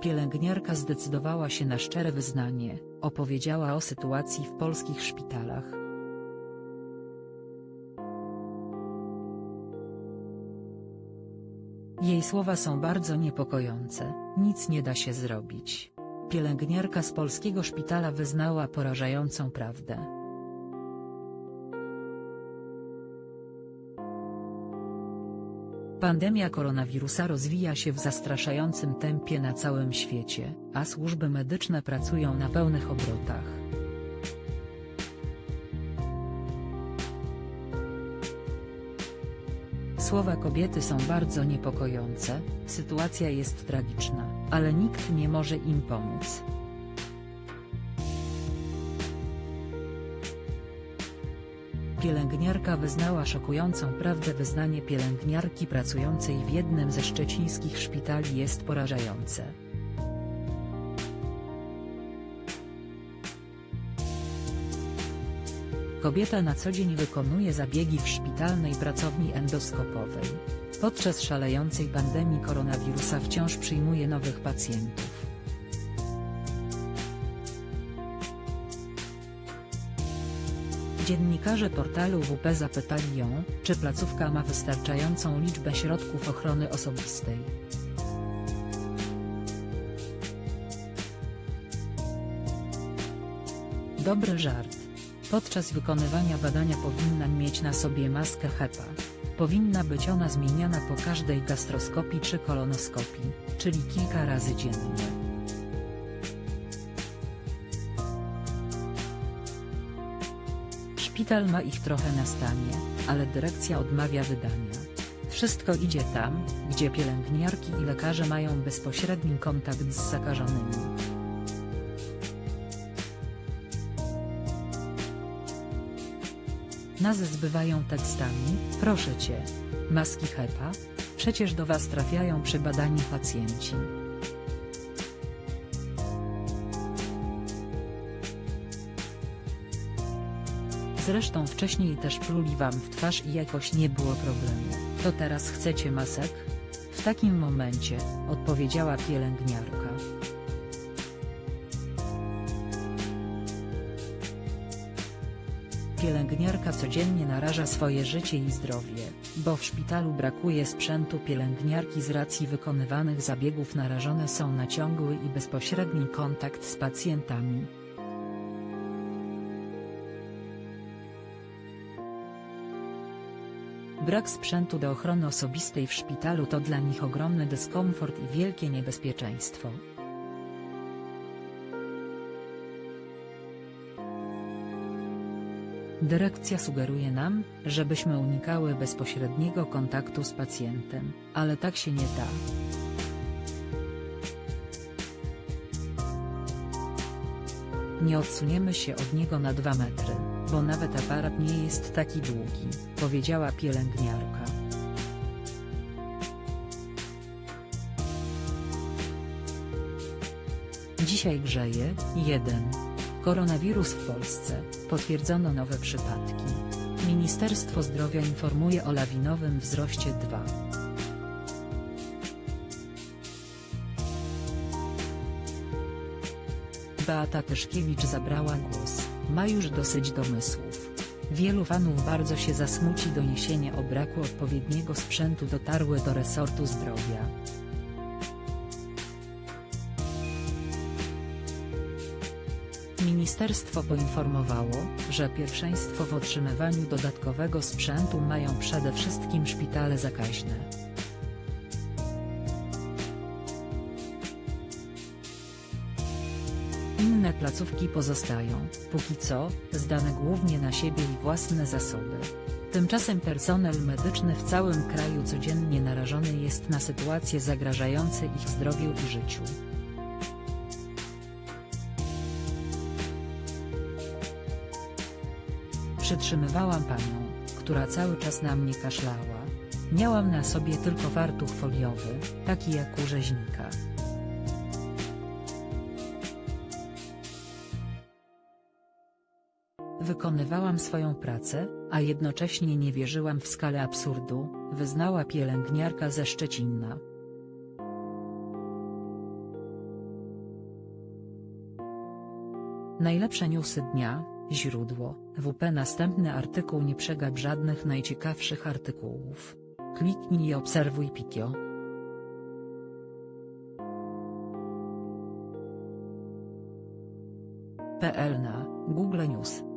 Pielęgniarka zdecydowała się na szczere wyznanie, opowiedziała o sytuacji w polskich szpitalach. Jej słowa są bardzo niepokojące, nic nie da się zrobić. Pielęgniarka z polskiego szpitala wyznała porażającą prawdę. Pandemia koronawirusa rozwija się w zastraszającym tempie na całym świecie, a służby medyczne pracują na pełnych obrotach. Słowa kobiety są bardzo niepokojące, sytuacja jest tragiczna, ale nikt nie może im pomóc. Pielęgniarka wyznała szokującą prawdę wyznanie pielęgniarki pracującej w jednym ze szczecińskich szpitali jest porażające. Kobieta na co dzień wykonuje zabiegi w szpitalnej pracowni endoskopowej. Podczas szalejącej pandemii koronawirusa wciąż przyjmuje nowych pacjentów. Dziennikarze portalu WP zapytali ją, czy placówka ma wystarczającą liczbę środków ochrony osobistej. Dobry żart. Podczas wykonywania badania powinna mieć na sobie maskę HEPA. Powinna być ona zmieniana po każdej gastroskopii czy kolonoskopii, czyli kilka razy dziennie. Szpital ma ich trochę na stanie, ale dyrekcja odmawia wydania. Wszystko idzie tam, gdzie pielęgniarki i lekarze mają bezpośredni kontakt z zakażonymi. Nas zbywają tekstami, proszę cię. Maski HEPA? Przecież do was trafiają przy badaniu pacjenci. Zresztą wcześniej też pluli wam w twarz i jakoś nie było problemu. To teraz chcecie masek? W takim momencie, odpowiedziała pielęgniarka. Pielęgniarka codziennie naraża swoje życie i zdrowie, bo w szpitalu brakuje sprzętu pielęgniarki z racji wykonywanych zabiegów narażone są na ciągły i bezpośredni kontakt z pacjentami. Brak sprzętu do ochrony osobistej w szpitalu to dla nich ogromny dyskomfort i wielkie niebezpieczeństwo. Dyrekcja sugeruje nam, żebyśmy unikały bezpośredniego kontaktu z pacjentem, ale tak się nie da. Nie odsuniemy się od niego na dwa metry, bo nawet aparat nie jest taki długi, powiedziała pielęgniarka. Dzisiaj grzeje, 1. Koronawirus w Polsce, potwierdzono nowe przypadki. Ministerstwo Zdrowia informuje o lawinowym wzroście 2. Beata Tyszkiewicz zabrała głos, ma już dosyć domysłów. Wielu fanów bardzo się zasmuci doniesienia o braku odpowiedniego sprzętu dotarły do resortu zdrowia. Ministerstwo poinformowało, że pierwszeństwo w otrzymywaniu dodatkowego sprzętu mają przede wszystkim szpitale zakaźne. Inne placówki pozostają, póki co, zdane głównie na siebie i własne zasoby. Tymczasem personel medyczny w całym kraju codziennie narażony jest na sytuacje zagrażające ich zdrowiu i życiu. Przytrzymywałam panią, która cały czas na mnie kaszlała. Miałam na sobie tylko fartuch foliowy, taki jak u rzeźnika. Wykonywałam swoją pracę, a jednocześnie nie wierzyłam w skalę absurdu, wyznała pielęgniarka ze Szczecinna. Najlepsze newsy dnia, źródło, WP Następny artykuł nie przegap żadnych najciekawszych artykułów. Kliknij i obserwuj Pikio. PL na Google News